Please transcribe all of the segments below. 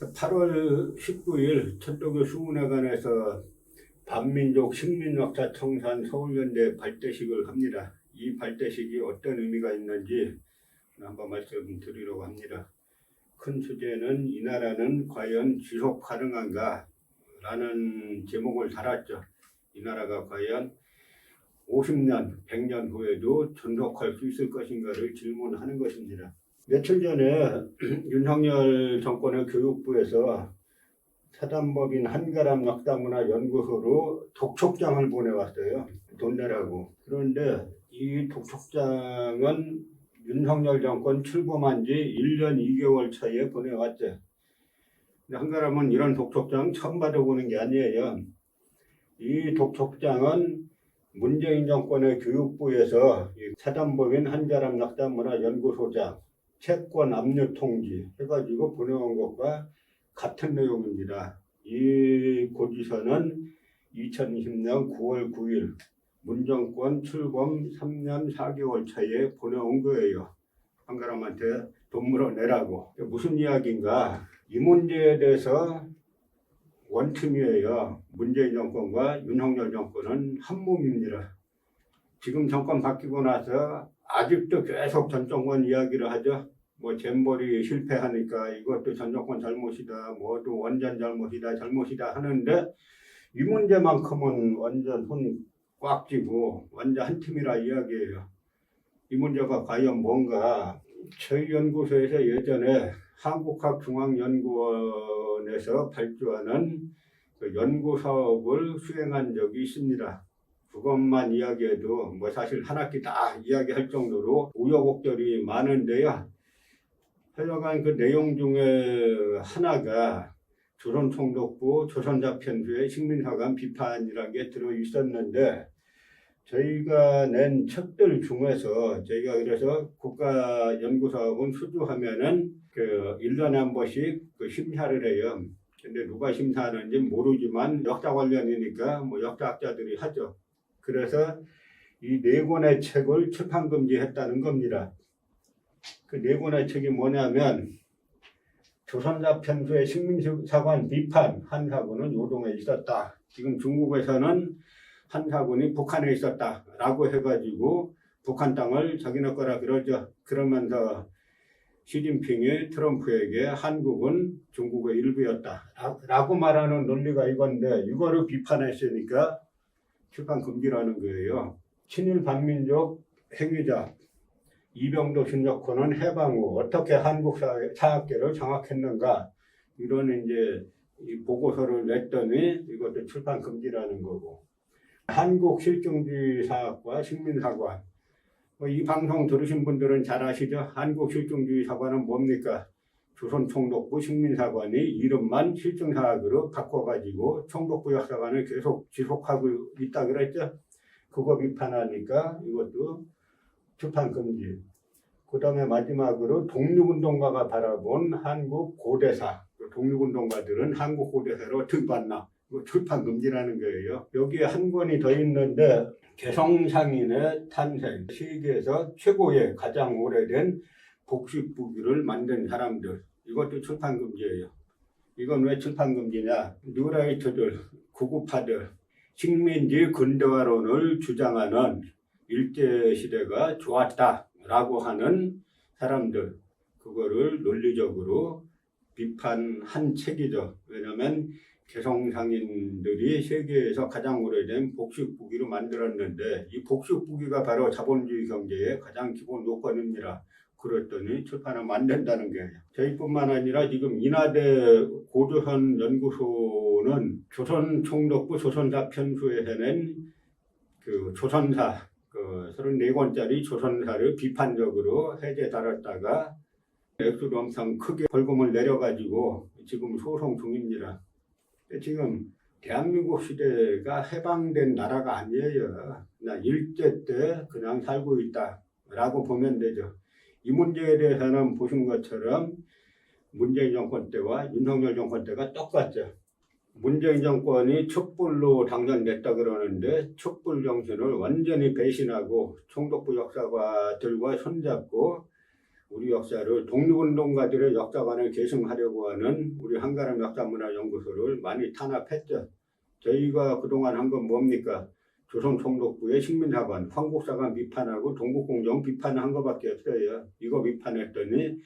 8월 19일 천도교 수문회관에서 반민족 식민역사 청산 서울연대 발대식을 합니다. 이 발대식이 어떤 의미가 있는지 한번 말씀드리려고 합니다. 큰 주제는 이 나라는 과연 지속 가능한가? 라는 제목을 달았죠. 이 나라가 과연 50년, 100년 후에도 존속할 수 있을 것인가를 질문하는 것입니다. 며칠 전에 윤석열 정권의 교육부에서 사단법인 한가람 낙다문화 연구소로 독촉장을 보내왔어요. 돈 내라고. 그런데 이 독촉장은 윤석열 정권 출범한 지 1년 2개월 차에 보내왔죠. 한가람은 이런 독촉장 처음 받아보는 게 아니에요. 이 독촉장은 문재인 정권의 교육부에서 이 사단법인 한가람 낙다문화 연구소장 채권 압류 통지 해가지고 보내온 것과 같은 내용입니다. 이 고지서는 2020년 9월 9일 문정권 출범 3년 4개월 차에 보내온 거예요. 한가람한테 돈 물어내라고. 무슨 이야기인가? 이 문제에 대해서 원팀이에요. 문재인 정권과 윤석열 정권은 한 몸입니다. 지금 정권 바뀌고 나서 아직도 계속 전 정권 이야기를 하죠. 뭐 잼버리 실패하니까 이것도 전 정권 잘못이다. 뭐도 원전 잘못이다. 잘못이다 하는데 이 문제만큼은 완전 손 꽉 쥐고 완전 한 팀이라 이야기해요. 이 문제가 과연 뭔가 저희 연구소에서 예전에 한국학중앙연구원에서 발주하는 그 연구 사업을 수행한 적이 있습니다. 그것만 이야기해도 뭐 사실 한 학기 다 이야기할 정도로 우여곡절이 많은데요. 하여간 그 내용 중에 하나가 조선총독부 조선자편주의 식민사관 비판이라는 게 들어 있었는데 저희가 낸 책들 중에서 저희가 그래서 국가연구사업은 수주하면은 그 1년에 한 번씩 그 심사를 해요. 근데 누가 심사하는지 모르지만 역사 관련이니까 뭐 역사학자들이 하죠. 그래서 이 네 권의 책을 출판 금지했다는 겁니다. 그 네 권의 책이 뭐냐면 조선자 편수의 식민사관 비판 한 사군은 요동에 있었다. 지금 중국에서는 한 사군이 북한에 있었다라고 해가지고 북한 땅을 자기네 거라 그러죠. 그러면서 시진핑이 트럼프에게 한국은 중국의 일부였다라고 말하는 논리가 이건데 이거를 비판했으니까 출판 금지라는 거예요. 친일 반민족 행위자 이병도 신적호는 해방 후 어떻게 한국 사회, 사학계를 장악했는가 이런 이제 이 보고서를 냈더니 이것도 출판 금지라는 거고 한국 실종주의 사학과 식민사관 뭐 이 방송 들으신 분들은 잘 아시죠? 한국 실종주의 사관은 뭡니까? 조선 총독부 식민사관이 이름만 실종사학으로 바꿔가지고 총독부 역사관을 계속 지속하고 있다 그랬죠? 그거 비판하니까 이것도 출판 금지. 그 다음에 마지막으로 독립운동가가 바라본 한국 고대사. 그 독립운동가들은 한국 고대사로 봤나? 이거 출판 금지라는 거예요. 여기에 한 권이 더 있는데 개성상인의 탄생. 세계에서 최고의 가장 오래된 복식부기를 만든 사람들. 이것도 출판 금지예요. 이건 왜 출판 금지냐? 뉴라이트들, 구구파들, 식민지 근대화론을 주장하는 일제 시대가 좋았다라고 하는 사람들 그거를 논리적으로 비판한 책이죠. 왜냐하면 개성상인들이 세계에서 가장 오래된 복식부기로 만들었는데 이 복식부기가 바로 자본주의 경제의 가장 기본 요건입니다. 그랬더니 출판하면 안 된다는 거예요. 저희뿐만 아니라 지금 인하대 고조선 연구소는 조선 총독부 조선사 편수에 해낸 그 조선사 그 34권짜리 조선사를 비판적으로 해제 달았다가 액수도 엄청 크게 벌금을 내려가지고 지금 소송 중입니다. 지금 대한민국 시대가 해방된 나라가 아니에요. 그냥 일제 때 그냥 살고 있다라고 보면 되죠. 이 문제에 대해서는 보신 것처럼 문재인 정권 때와 윤석열 정권 때가 똑같죠. 문재인 정권이 촛불로 당선됐다 그러는데 촛불 정신을 완전히 배신하고 총독부 역사가들과 손잡고 우리 역사를 독립운동가들의 역사관을 계승하려고 하는 우리 한가람 역사문화연구소를 많이 탄압했죠. 저희가 그동안 한 건 뭡니까? 조선 총독부의 식민사관, 황국사관 비판하고 동국공정 비판한 것밖에 없어요. 이거 비판했더니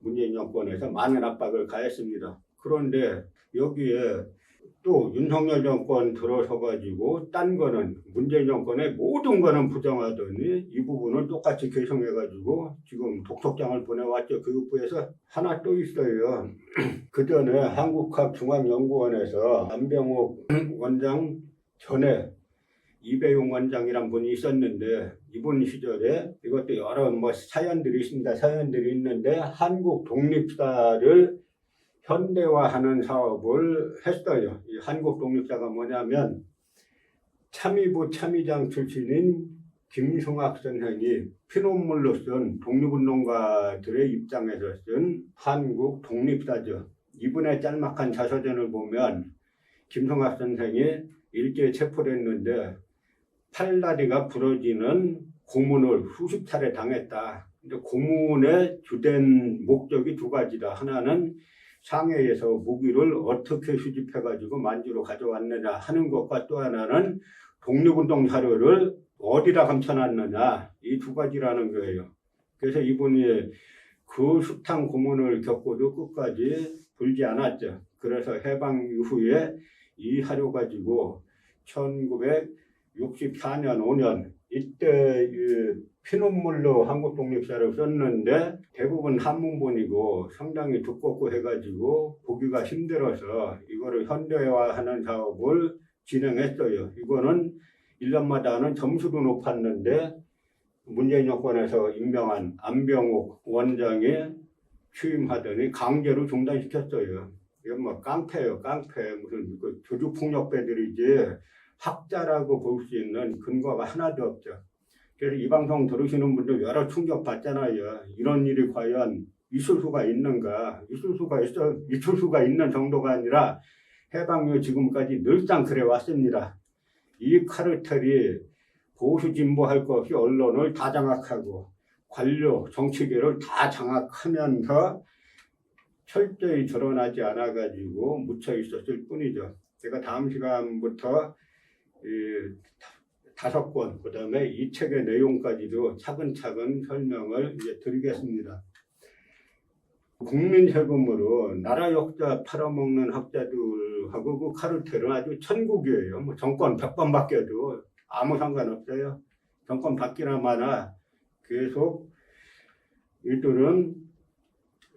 문재인 정권에서 많은 압박을 가했습니다. 그런데 여기에 또 윤석열 정권 들어서 가지고 딴 거는 문재인 정권의 모든 거는 부정하더니 이 부분을 똑같이 개성해 가지고 지금 독촉장을 보내왔죠 교육부에서 하나 또 있어요 그 전에 한국학중앙연구원에서 안병옥 원장 전에 이배용 원장이란 분이 있었는데 이분 시절에 이것도 여러 뭐 사연들이 있습니다 사연들이 있는데 한국 독립사를 현대화하는 사업을 했어요. 이 한국 독립사가 뭐냐면 참의부 참의장 출신인 김승학 선생이 피논물로 쓴 독립운동가들의 입장에서 쓴 한국 독립사죠. 이분의 짤막한 자서전을 보면 김승학 선생이 일제에 체포됐는데 팔다리가 부러지는 고문을 수십 차례 당했다. 근데 고문의 주된 목적이 두 가지다. 하나는 상해에서 무기를 어떻게 수집해가지고 만주로 가져왔느냐 하는 것과 또 하나는 독립운동 자료를 어디다 감춰놨느냐 이 두 가지라는 거예요. 그래서 이분이 그 숱한 고문을 겪고도 끝까지 불지 않았죠. 그래서 해방 이후에 이 하료 가지고 1964년 5년 이때 이 피눈물로 한국 독립사를 썼는데 대부분 한문본이고 상당히 두껍고 해가지고 보기가 힘들어서 이거를 현대화하는 사업을 진행했어요. 이거는 1년마다 하는 점수도 높았는데 문재인 정권에서 임명한 안병옥 원장이 취임하더니 강제로 중단시켰어요. 이건 뭐 깡패예요, 깡패. 무슨 그 조주폭력배들이지 학자라고 볼 수 있는 근거가 하나도 없죠. 그래서 이 방송 들으시는 분들 여러 충격 받잖아요. 이런 일이 과연 있을 수가 있는가? 있을 수가 있어 있을 수가 있는 정도가 아니라 해방 이후 지금까지 늘상 그래 왔습니다. 이 카르텔이 보수 진보할 것 없이 언론을 다 장악하고 관료 정치계를 다 장악하면서 철저히 드러나지 않아 가지고 묻혀 있었을 뿐이죠. 제가 다음 시간부터 이 다섯 권, 그 다음에 이 책의 내용까지도 차근차근 설명을 이제 드리겠습니다. 국민 세금으로 나라 역사 팔아먹는 학자들하고 그 카르텔은 아주 천국이에요. 뭐 정권 100번 바뀌어도 아무 상관없어요. 정권 바뀌나 마나 계속 이들은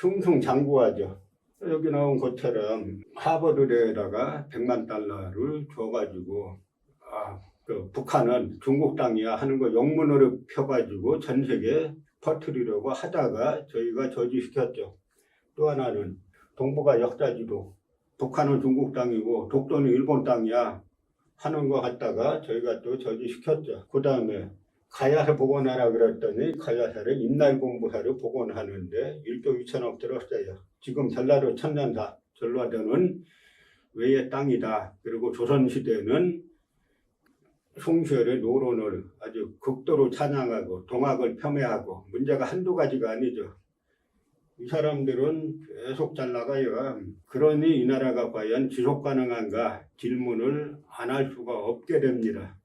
승승장구하죠. 여기 나온 것처럼 하버드대에다가 100만 달러를 줘가지고 아, 그 북한은 중국 땅이야 하는 거 영문으로 펴가지고 전 세계 퍼뜨리려고 하다가 저희가 저지시켰죠. 또 하나는 동북아 역사지도 북한은 중국 땅이고 독도는 일본 땅이야 하는 거 갖다가 저희가 또 저지시켰죠. 그 다음에 가야사 복원하라 그랬더니 가야사를 인날 공부사를 복원하는데 1조 2천억 들었어요. 지금 전라도 천년사 전라도는 외의 땅이다. 그리고 조선시대는 송시열의 노론을 아주 극도로 찬양하고 동학을 폄훼하고 문제가 한두 가지가 아니죠. 이 사람들은 계속 잘 나가요. 그러니 이 나라가 과연 지속 가능한가 질문을 안 할 수가 없게 됩니다.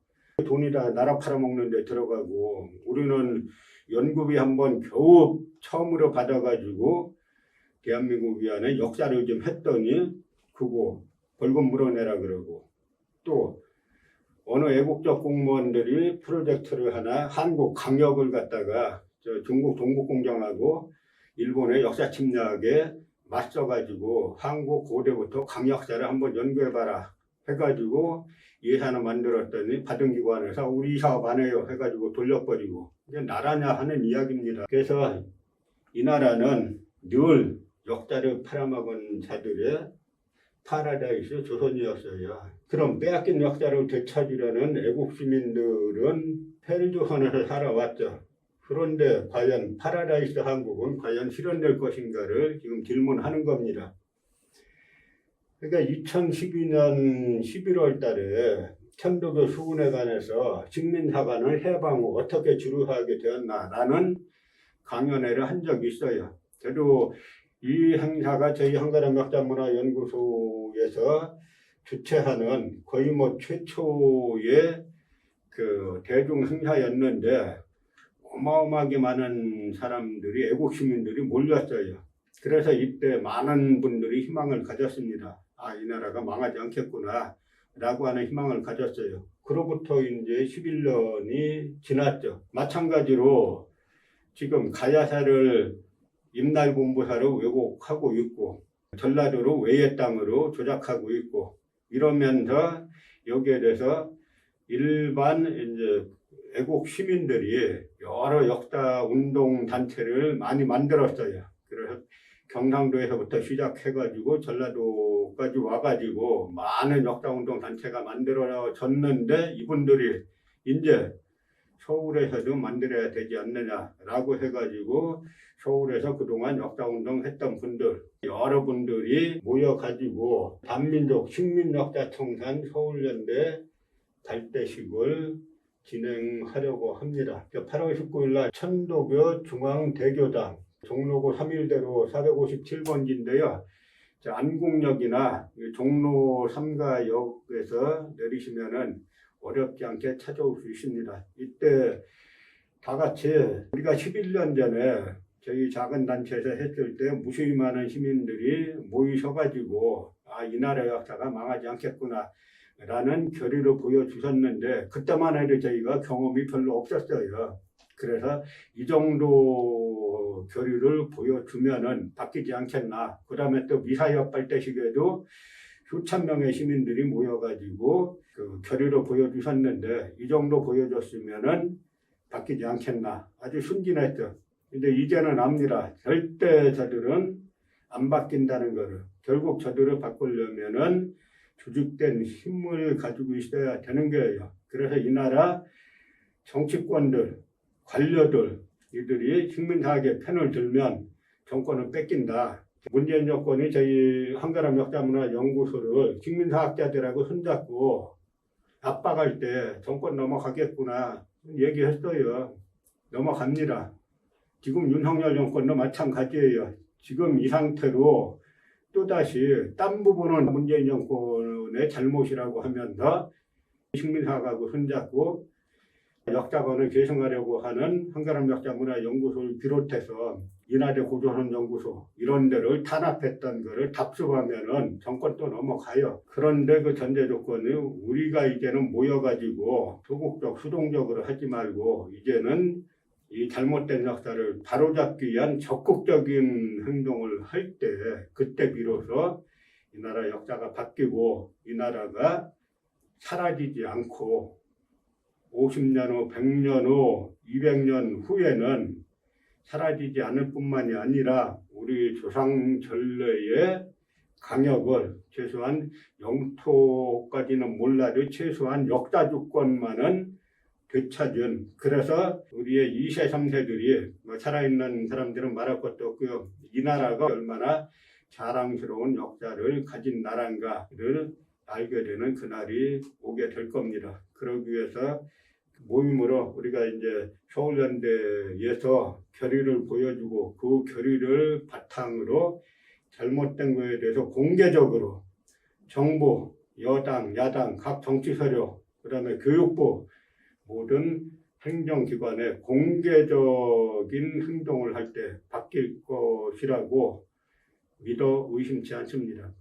돈이 다 나라 팔아먹는 데 들어가고 우리는 연구비 한번 겨우 처음으로 받아가지고 대한민국 위안에 역사를 좀 했더니 그거 벌금 물어내라 그러고 또 어느 애국적 공무원들이 프로젝트를 하나 한국 강역을 갖다가 저 중국 동국공장하고 일본의 역사 침략에 맞서가지고 한국 고대부터 강역사를 한번 연구해봐라 해가지고 예산을 만들었더니 받은 기관에서 우리 사업 안 해요 해가지고 돌려버리고 이게 나라냐 하는 이야기입니다. 그래서 이 나라는 늘 역사를 팔아먹은 자들의 파라다이스 조선이었어요. 그럼 빼앗긴 역사를 되찾으려는 애국 시민들은 펠조선에서 살아왔죠. 그런데 과연 파라다이스 한국은 과연 실현될 것인가를 지금 질문하는 겁니다. 그러니까 2012년 11월 달에 천도교 수군회관에서 식민사관을 해방 후 어떻게 주루하게 되었나라는 강연회를 한 적이 있어요. 저도 이 행사가 저희 한가람 역사문화연구소에서 주최하는 거의 뭐 최초의 그 대중 행사였는데 어마어마하게 많은 사람들이 애국 시민들이 몰렸어요. 그래서 이때 많은 분들이 희망을 가졌습니다. 아, 이 나라가 망하지 않겠구나. 라고 하는 희망을 가졌어요. 그로부터 이제 11년이 지났죠. 마찬가지로 지금 가야사를 임날본부사로 왜곡하고 있고 전라도로 외의 땅으로 조작하고 있고 이러면서 여기에 대해서 일반 이제 애국 시민들이 여러 역사 운동 단체를 많이 만들었어요. 그래서 경상도에서부터 시작해가지고 전라도까지 와가지고 많은 역사 운동 단체가 만들어졌는데 이분들이 이제 서울에서도 만들어야 되지 않느냐라고 해가지고 서울에서 그동안 역사운동 했던 분들 여러분들이 모여가지고 반민족 식민역사청산 서울연대 달대식을 진행하려고 합니다. 8월 19일 날 천도교 중앙대교당 종로구 3일대로 457번지인데요. 안국역이나 종로 3가역에서 내리시면은 어렵지 않게 찾아올 수 있습니다. 이때 다 같이 우리가 11년 전에 저희 작은 단체에서 했을 때 무수히 많은 시민들이 모이셔가지고 아, 이 나라 역사가 망하지 않겠구나. 라는 결의를 보여주셨는데 그때만 해도 저희가 경험이 별로 없었어요. 그래서 이 정도 결의를 보여주면은 바뀌지 않겠나. 그 다음에 또 미사역 발대식에도 수천 명의 시민들이 모여가지고 그 결의를 보여주셨는데 이 정도 보여줬으면은 바뀌지 않겠나. 아주 순진했죠. 근데 이제는 압니다. 절대 저들은 안 바뀐다는 거를. 결국 저들을 바꾸려면은 조직된 힘을 가지고 있어야 되는 거예요. 그래서 이 나라 정치권들, 관료들, 이들이 식민사학의 편을 들면 정권을 뺏긴다. 문재인 정권이 저희 한가람 역사문화연구소를 식민사학자들하고 손잡고 압박할 때 정권 넘어가겠구나 얘기했어요. 넘어갑니다. 지금 윤석열 정권도 마찬가지예요. 지금 이 상태로 또다시 딴 부분은 문재인 정권의 잘못이라고 하면서 식민사하고 손잡고 역사관을 계승하려고 하는 한가람 역사문화연구소를 비롯해서 인하대 고조선 연구소 이런 데를 탄압했던 거를 답습하면은 정권 또 넘어가요. 그런데 그 전제 조건이 우리가 이제는 모여가지고 소극적 수동적으로 하지 말고 이제는 이 잘못된 역사를 바로잡기 위한 적극적인 행동을 할 때 그때 비로소 이 나라 역사가 바뀌고 이 나라가 사라지지 않고 50년 후, 100년 후, 200년 후에는 사라지지 않을 뿐만이 아니라 우리 조상 전래의 강역을 최소한 영토까지는 몰라도 최소한 역사 주권만은 되찾은 그래서 우리의 2세 3세들이 뭐 살아있는 사람들은 말할 것도 없고요. 이 나라가 얼마나 자랑스러운 역사를 가진 나라인가를 알게 되는 그날이 오게 될 겁니다. 그러기 위해서 모임으로 우리가 이제 서울연대에서 결의를 보여주고 그 결의를 바탕으로 잘못된 거에 대해서 공개적으로 정부, 여당, 야당, 각 정치 서류, 그다음에 교육부 모든 행정기관에 공개적인 행동을 할 때 바뀔 것이라고 믿어 의심치 않습니다.